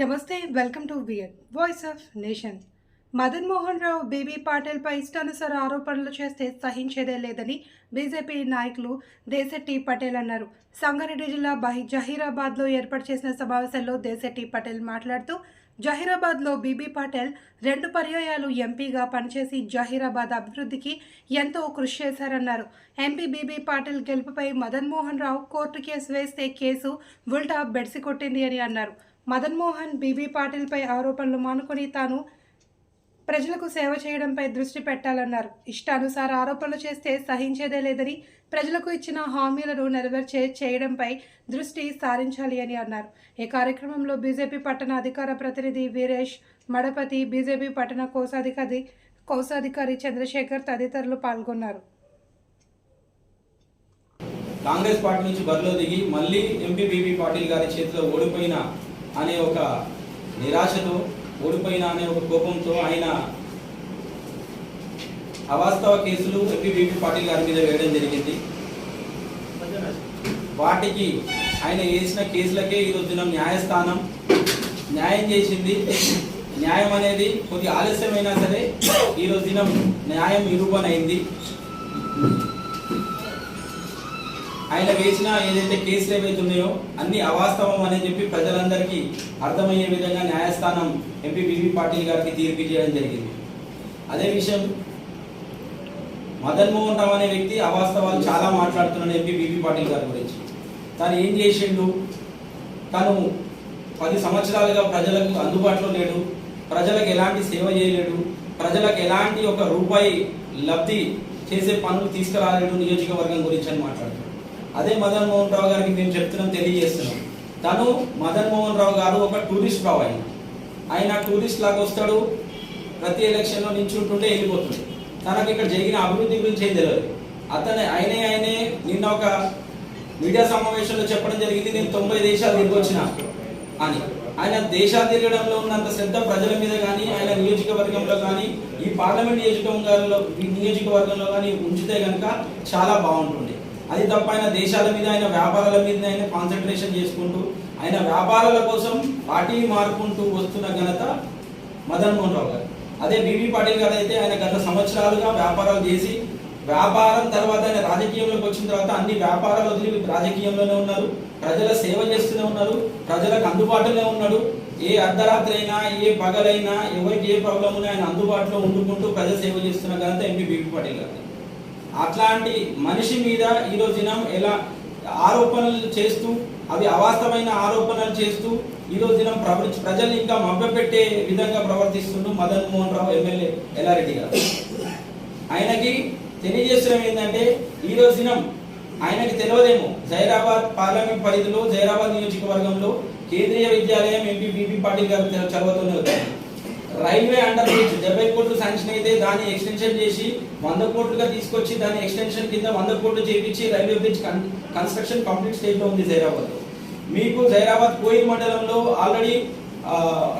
నమస్తే welcome to we're voice of nation. Madan Mohan Rao BB పాటిల్పై ఇష్టానుసార ఆరోపణలు చేస్తే సహించేదే లేదని బీజేపీ నాయకులు దేశెట్టి పటేల్ అన్నారు. సంగారెడ్డి జిల్లా బహి జహీరాబాద్లో ఏర్పాటు చేసిన సమావేశంలో దేశెట్టి పటేల్ మాట్లాడుతూ జహీరాబాద్లో బీబీ పటేల్ రెండు పర్యాయాలు ఎంపీగా పనిచేసి జహీరాబాద్ అభివృద్ధికి ఎంతో కృషి చేశారన్నారు. ఎంపీ బీబీ పాటిల్ గెలుపుపై మదన్ మోహన్ రావు కోర్టు కేసు వేస్తే కేసు ఉల్టా బెడిసి కొట్టింది అని అన్నారు. మదన్ మోహన్ బీబీ పాటిల్పై ఆరోపణలు మానుకొని తాను ప్రజలకు సేవ చేయడంపై దృష్టి పెట్టాలన్నారు. ఇష్టానుసార ఆరోపణలు చేస్తే సహించేదే లేదని ప్రజలకు ఇచ్చిన హామీలను నెరవేర్చే చేయడంపై దృష్టి సారించాలి అని అన్నారు. ఈ కార్యక్రమంలో బీజేపీ పట్టణ అధికార ప్రతినిధి వీరేష్ మడపతి బీజేపీ పట్టణ కోశాధికారి కోశాధికారి చంద్రశేఖర్ తదితరులు పాల్గొన్నారు. కాంగ్రెస్ పార్టీ నుంచి బరిలో దిగి మళ్ళీ ఎంపీ బీబీ పాటిల్ గారి చేతిలో ఓడిపోయిన అనే ఒక నిరాశతో ఓడిపోయిన అనే ఒక కోపంతో ఆయన అవాస్తవ కేసులు ఎంపీ పాటిల్ గారి మీద వేయడం జరిగింది. వాటికి ఆయన వేసిన కేసులకే ఈరోజున న్యాయస్థానం న్యాయం చేసింది. న్యాయం అనేది కొద్ది ఆలస్యమైనా సరే ఈరోజు దినం న్యాయం నిరూపణ అయింది ఆయన వేసిన ఏదైతే కేసులు ఏవైతే ఉన్నాయో అన్ని అవాస్తవం అని చెప్పి ప్రజలందరికీ అర్థమయ్యే విధంగా న్యాయస్థానం ఎంపీ బీబీ పాటిల్ గారికి తీర్పు చేయడం జరిగింది. అదే విషయం మదన్ మోహన్ రావు అనే వ్యక్తి అవాస్తవాలు చాలా మాట్లాడుతున్నాడు ఎంపీ బీబీ పాటిల్ గారి గురించి. తను ఏం చేసిండు? తను పది సంవత్సరాలుగా ప్రజలకు అందుబాటులో లేడు. ప్రజలకు ఎలాంటి సేవ చేయలేడు. ప్రజలకు ఎలాంటి ఒక రూపాయి లబ్ధి చేసే పనులు తీసుకురాలేడు నియోజకవర్గం గురించి అని మాట్లాడుతున్నాడు. అదే మదన్ మోహన్ రావు గారికి మేము చెప్తున్నాం తెలియజేస్తున్నాం. తను మదన్ మోహన్ రావు గారు ఒక టూరిస్ట్ రావు ఆయన. ఆయన టూరిస్ట్ లాగా వస్తాడు ప్రతి ఎలక్షన్లో నించుంటుంటే వెళ్ళిపోతుంది. తనకి ఇక్కడ జరిగిన అభివృద్ధి గురించి ఏం తెలియదు. అతనే ఆయనే ఆయనే నిన్న ఒక మీడియా సమావేశంలో చెప్పడం జరిగింది నేను తొంభై దేశాలు తిరిగొచ్చిన అని. ఆయన దేశాలు తిరగడంలో ఉన్నంత శ్రద్ధ ప్రజల మీద కానీ ఆయన నియోజకవర్గంలో కానీ ఈ పార్లమెంట్ నియోజకవర్గంలో ఈ నియోజకవర్గంలో కానీ ఉంచితే కనుక చాలా బాగుంటుంది అది తప్ప ఆయన దేశాల మీద ఆయన వ్యాపారాల మీద ఆయన కాన్సన్ట్రేషన్ చేసుకుంటూ ఆయన వ్యాపారాల కోసం పార్టీ మారుకుంటూ వస్తున్న ఘనత మదన్ మోహన్ రావు గారు. అదే బీబీ పాటిల్ గారు అయితే ఆయన గత సంవత్సరాలుగా వ్యాపారాలు చేసి వ్యాపారం తర్వాత ఆయన రాజకీయంలోకి వచ్చిన తర్వాత అన్ని వ్యాపారాలు వదిలి రాజకీయంలోనే ఉన్నారు ప్రజల సేవ చేస్తూనే ఉన్నారు ప్రజలకు అందుబాటులోనే ఉన్నాడు. ఏ అర్ధరాత్రి అయినా ఏ పగలైనా ఎవరికి ఏ ప్రాబ్లం ఉన్నా ఆయన అందుబాటులో ఉండుకుంటూ ప్రజల సేవ చేస్తున్న ఘనత ఎంపీ బీబీ పాటిల్ గారు అట్లాంటి మనిషి మీద ఈరోజు దినం ఎలా ఆరోపణలు చేస్తూ అవి అవాస్తవమైన ఆరోపణలు చేస్తూ ఈరోజు దినం ప్రపంచ ప్రజల్ని ఇంకా మభ్యపెట్టే విధంగా ప్రవర్తిస్తుండు మదన్ మోహన్ రావు ఎమ్మెల్యే ఎల్లారెడ్డి గారు. ఆయనకి తెలియజేసడం ఏంటంటే ఈ దినం ఆయనకి తెలియదేమో. జైరాబాద్ పార్లమెంట్ పరిధిలో జైరాబాద్ నియోజకవర్గంలో కేంద్రీయ విద్యాలయం ఎంపీ బీపీ పాటిల్ గారు తె- వచ్చారు రైల్వే అండర్ బ్రిడ్జ్ డెబ్బై కోట్లు శాంక్షన్ అయితే దాన్ని ఎక్స్టెన్షన్ చేసి వంద కోట్లుగా తీసుకొచ్చి దాని ఎక్స్టెన్షన్ కింద వంద కోట్లు చేపించి railway bridge con- construction complete స్టేజ్లో ఉంది జైరాబాద్. మీకు జైరాబాద్ కోయిల్ మండలంలో already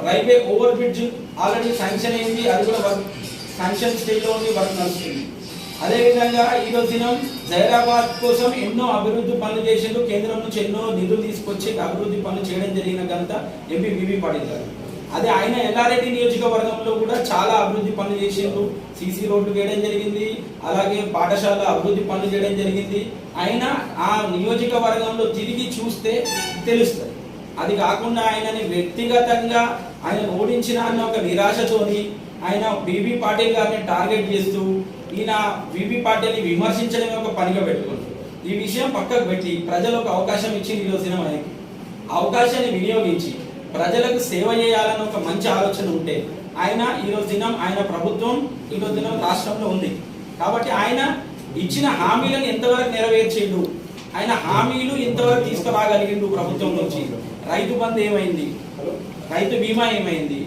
railway over bridge already sanction అయింది అది కూడా వర్క్ శాంక్షన్ స్టేజ్లో ఉంది వర్క్ నడుస్తుంది. అదేవిధంగా ఈరోజు దినం జైరాబాద్ కోసం ఎన్నో అభివృద్ధి పనులు చేసిండు కేంద్రం నుంచి ఎన్నో నిధులు తీసుకొచ్చి అభివృద్ధి పనులు చేయడం జరిగిన ఘనత ఎంపీ బీబీ పాటిల్ గారు. అదే ఆయన ఎల్లారెడ్డి నియోజకవర్గంలో కూడా చాలా అభివృద్ధి పనులు చేసిండ్రు సీసీ రోడ్లు వేయడం జరిగింది. అలాగే పాఠశాల అభివృద్ధి పనులు చేయడం జరిగింది. ఆయన ఆ నియోజకవర్గంలో తిరిగి చూస్తే తెలుస్తుంది. అది కాకుండా ఆయనని వ్యక్తిగతంగా ఆయన ఓడించిన అన్న ఒక నిరాశతోని ఆయన బీబీ పాటిల్ గారిని టార్గెట్ చేస్తూ ఈయన బీబీ పాటిల్ని విమర్శించడమే ఒక పనిగా పెట్టుకుంటారు ఈ విషయం పక్కకు పెట్టి ప్రజలకు అవకాశం ఇచ్చింది ఈరోజు దినం అవకాశాన్ని వినియోగించి ప్రజలకు సేవ చేయాలని ఒక మంచి ఆలోచన ఉంటే ఆయన ఈరోజు దినం ఆయన ప్రభుత్వం ఈరోజు దినం రాష్ట్రంలో ఉంది. కాబట్టి ఆయన ఇచ్చిన హామీలను ఎంతవరకు నెరవేర్చిండు? ఆయన హామీలు ఇంతవరకు తీసుకురాగలిగిండు ప్రభుత్వం నుంచి రైతు బంధు ఏమైంది? రైతు బీమా ఏమైంది?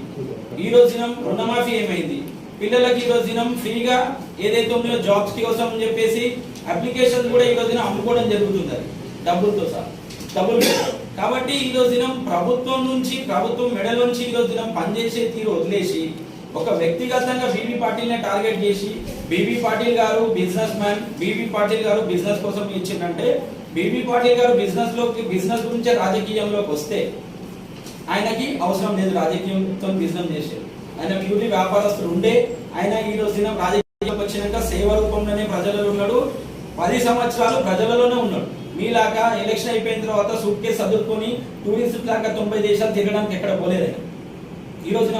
ఈ రోజు దినం రుణమాఫీ ఏమైంది? పిల్లలకి ఈ రోజు దినం ఫ్రీగా ఏదైతే ఉందో జాబ్స్ కోసం అని చెప్పేసి అప్లికేషన్ కూడా ఈ రోజు దినం అమ్ముకోవడం జరుగుతుంది. అది డబ్బులతో సహా. డబ్బులు కాబట్టి ఈ రోజు దినం ప్రభుత్వం నుంచి ప్రభుత్వం మెడల నుంచి దినం పనిచేసే తీరు వదిలేసి ఒక వ్యక్తిగతంగా బీబీ పాటిల్ని టార్గెట్ చేసి BB Patil garu business man BB Patil గారు బిజినెస్ కోసం ఇచ్చిందంటే బీబీ పాటిల్ గారు బిజినెస్లోకి బిజినెస్ గురించే రాజకీయంలోకి వస్తే ఆయనకి అవసరం లేదు రాజకీయంతో బిజినెస్ చేసేది. ఆయన ప్యూర్లీ వ్యాపారస్తులు ఉండే ఆయన ఈ రోజు దినం రాజకీయం వచ్చినాక సేవ రూపంలోనే ప్రజలలో ఉన్నాడు. పది సంవత్సరాలు ప్రజలలోనే ఉన్నాడు. మీలాగా ఎలక్షన్ అయిపోయిన తర్వాత సూట్ కేసు చదువుకొని టూరిస్ట్ లాగా తొంభై దేశాలు తిరగడానికి ఎక్కడ పోలేదు ఈ రోజున